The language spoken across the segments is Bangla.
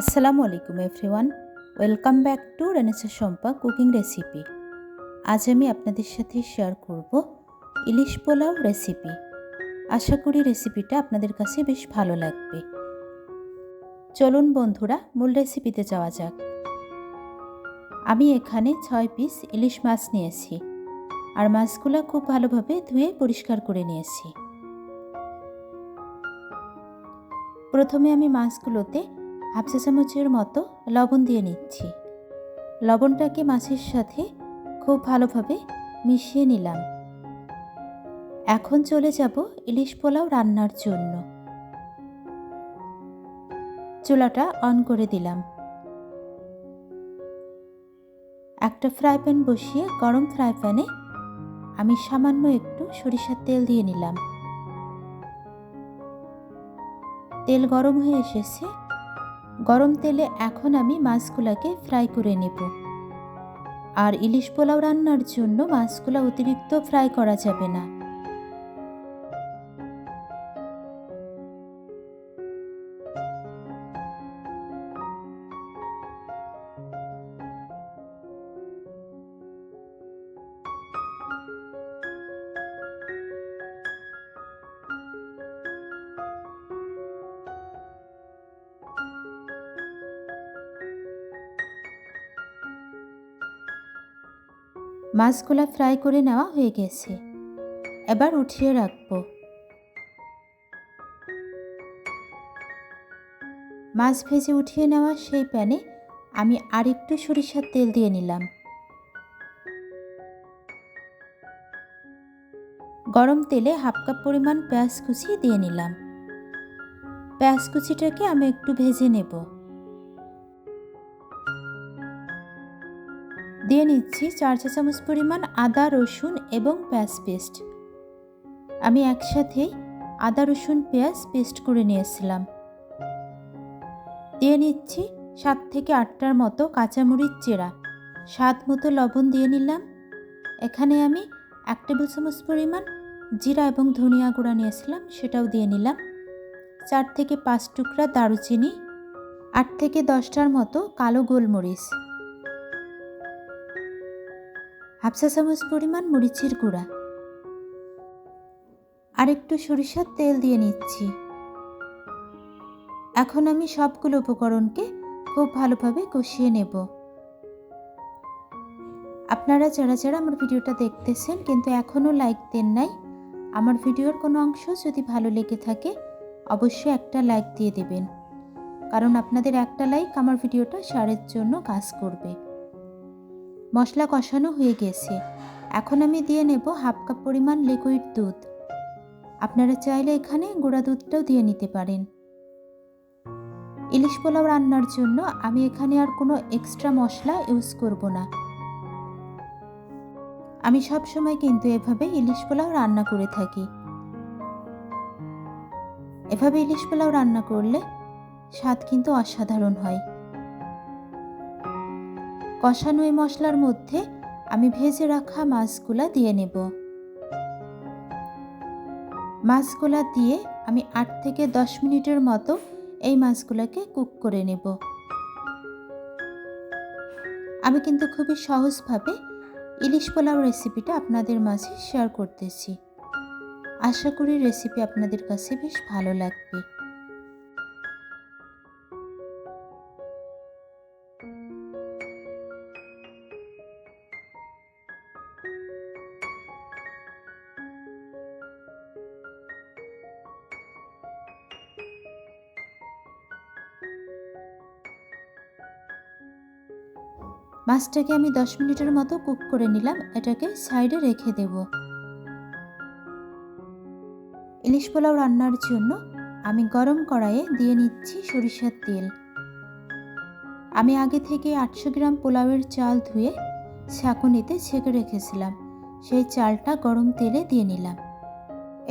আসসালামু আলাইকুম everyone. Welcome back to Renesa Shampa cooking recipe. আজ আমি আপনাদের সাথে শেয়ার করব ইলিশ পোলাও রেসিপি। আশা করি রেসিপিটা আপনাদের কাছে বেশ ভালো লাগবে। চলুন বন্ধুরা, মূল রেসিপিতে যাওয়া যাক। আমি এখানে ছয় পিস ইলিশ মাছ নিয়েছি আর মাছগুলো খুব ভালোভাবে ধুয়ে পরিষ্কার করে নিয়েছি। প্রথমে আমি মাছগুলোতে হাফ চা চামচের মতো লবণ দিয়ে নিচ্ছি। লবণটাকে মাছের সাথে খুব ভালোভাবে মিশিয়ে নিলাম। এখন চলে যাব ইলিশ পোলাও রান্নার জন্য। চুলাটা অন করে দিলাম। একটা ফ্রাই প্যান বসিয়ে গরম ফ্রাই প্যানে আমি সামান্য একটু সরিষার তেল দিয়ে নিলাম। তেল গরম হয়ে এসেছে। গরম তেলে এখন আমি মাছগুলাকে ফ্রাই করে নেব। আর ইলিশ পোলাও রান্নার জন্য মাছগুলা অতিরিক্ত ফ্রাই করা যাবে না। মাছগুলো ফ্রাই করে নেওয়া হয়ে গেছে। এবার উঠিয়ে রাখব। মাছ ভেজে উঠিয়ে নেওয়া সেই প্যানে আমি আরেকটু সরিষার তেল দিয়ে নিলাম। গরম তেলে হাফ কাপ পরিমাণ পেঁয়াজ কুচি দিয়ে নিলাম। পেঁয়াজ কুচিটাকে আমি একটু ভেজে নেব। দিয়ে নিচ্ছি চার চা চামচ পরিমাণ আদা, রসুন এবং পেঁয়াজ পেস্ট। আমি একসাথেই আদা, রসুন, পেঁয়াজ পেস্ট করে নিয়েছিলাম। দিয়ে নিচ্ছি সাত থেকে আটটার মতো কাঁচামরিচ চেরা। স্বাদ মতো লবণ দিয়ে নিলাম। এখানে আমি এক টেবিল চামচ পরিমাণ জিরা এবং ধনিয়া গুঁড়া নিয়েছিলাম, সেটাও দিয়ে নিলাম। চার থেকে পাঁচ টুকরা দারুচিনি, আট থেকে দশটার মতো কালো গোলমরিচ। হাফসা চামচ পরিমাণ মরিচের গুঁড়া। আর একটু সরিষার তেল দিয়ে নিচ্ছি। এখন আমি সবগুলো উপকরণকে খুব ভালোভাবে কষিয়ে নেব। আপনারা যারা যারা আমার ভিডিওটা দেখতেছেন কিন্তু এখনও লাইক দেন নাই, আমার ভিডিওর কোনো অংশ যদি ভালো লেগে থাকে, অবশ্যই একটা লাইক দিয়ে দেবেন। কারণ আপনাদের একটা লাইক আমার ভিডিওটা সারের জন্য কাজ করবে। মশলা কষানো হয়ে গেছে। এখন আমি দিয়ে নেব হাফ কাপ পরিমাণ লিকুইড দুধ। আপনারা চাইলে এখানে গুঁড়া দুধটাও দিয়ে নিতে পারেন। ইলিশ পোলাও রান্নার জন্য আমি এখানে আর কোনো এক্সট্রা মশলা ইউজ করব না। আমি সব সময় কিন্তু এভাবে ইলিশ পোলাও রান্না করে থাকি। এভাবে ইলিশ পোলাও রান্না করলে স্বাদ কিন্তু অসাধারণ হয়। কষানো এই মশলার মধ্যে আমি ভেজে রাখা মাছগুলা দিয়ে নেব। মাছগুলা দিয়ে আমি আট থেকে দশ মিনিটের মতো এই মাছগুলোকে কুক করে নেব। আমি কিন্তু খুবই সহজভাবে ইলিশ পোলাও রেসিপিটা আপনাদের মাঝে শেয়ার করতেছি। আশা করি রেসিপি আপনাদের কাছে বেশ ভালো লাগবে। মাছটাকে আমি দশ মিনিটের মতো কুক করে নিলাম, এটাকে সাইডে রেখে দেব। ইলিশ পোলাও রান্নার জন্য আমি গরম কড়াইয়ে দিয়ে নিচ্ছি সরিষার তেল। আমি আগে থেকে আটশো গ্রাম পোলাওয়ের চাল ধুয়ে ছাঁকুনিতে ছেঁকে রেখেছিলাম, সেই চালটা গরম তেলে দিয়ে নিলাম।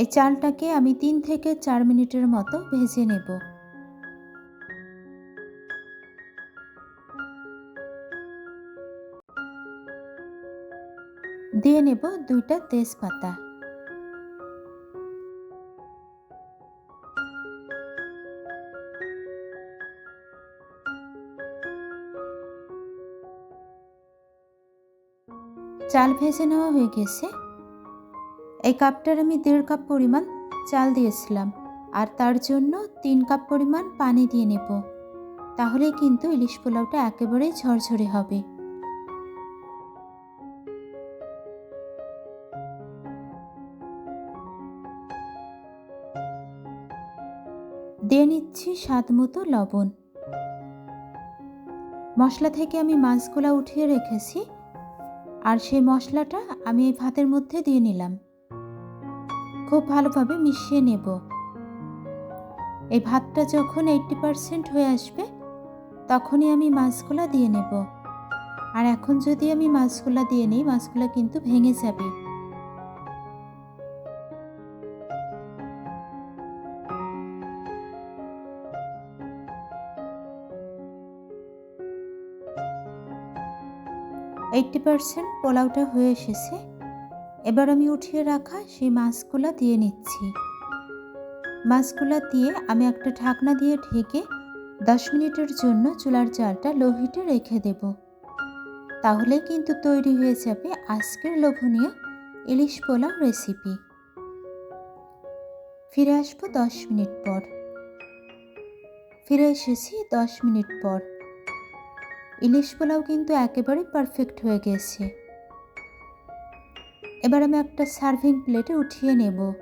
এই চালটাকে আমি তিন থেকে চার মিনিটের মতো ভেজে নেব। দিয়ে নেব দুইটা তেজপাতা। চাল ভেজে নেওয়া হয়ে গেছে। এই কাপটার আমি দেড় কাপ পরিমাণ চাল দিয়েছিলাম আর তার জন্য তিন কাপ পরিমাণ পানি দিয়ে নেব। তাহলে কিন্তু ইলিশ পোলাওটা একেবারেই ঝরঝরে হবে। দিয়ে নিচ্ছি স্বাদ মতো লবণ। মশলা থেকে আমি মাছগুলা উঠিয়ে রেখেছি আর সেই মশলাটা আমি এই ভাতের মধ্যে দিয়ে নিলাম। খুব ভালোভাবে মিশিয়ে নেব। এই ভাতটা যখন এইটটি পারসেন্ট হয়ে আসবে, তখনই আমি মাছগুলা দিয়ে নেব। আর এখন যদি আমি মাছগুলা দিয়ে নিই, মাছগুলা কিন্তু ভেঙে যাবে। এইটটি পারসেন্ট পোলাওটা হয়ে এসেছে। এবার আমি উঠিয়ে রাখা সেই মাছগুলা দিয়ে নিচ্ছি। মাছগুলা দিয়ে আমি একটা ঢাকনা দিয়ে ঢেকে দশ মিনিটের জন্য চুলার চালটা লো হিটে রেখে দেব। তাহলে কিন্তু তৈরি হয়ে যাবে আজকের লোভনীয় ইলিশ পোলাও রেসিপি। ফিরে আসব দশ মিনিট পর। ফিরে এসেছি দশ মিনিট পর। ইলিশ পোলাও কিন্তু একেবারে পারফেক্ট হয়ে গেছে। এবার আমি একটা সার্ভিং প্লেটে উঠিয়ে নেব।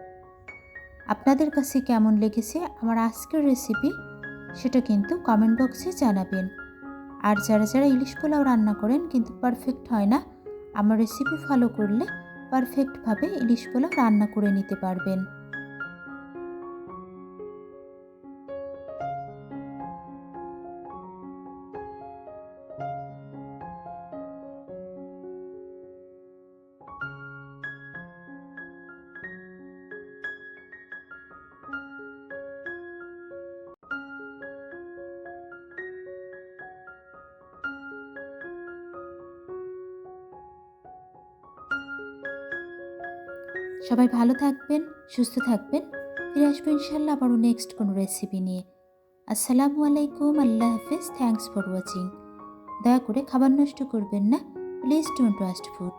আপনাদের কাছে কেমন লেগেছে আমার আজকের রেসিপি সেটা কিন্তু কমেন্ট বক্সে জানাবেন। আর যারা যারা ইলিশ পোলাও রান্না করেন কিন্তু পারফেক্ট হয় না, আমার রেসিপি ফলো করলে পারফেক্টভাবে ইলিশ পোলাও রান্না করে নিতে পারবেন। সবাই ভালো থাকবেন, সুস্থ থাকবেন। ফিরে আসব ইনশাল্লাহ আবারও নেক্সট কোনো রেসিপি নিয়ে। আসসালামু আলাইকুম, আল্লাহ হাফিজ থ্যাংকস ফর ওয়াচিং দয়া করে খাবার নষ্ট করবেন না। Please don't waste food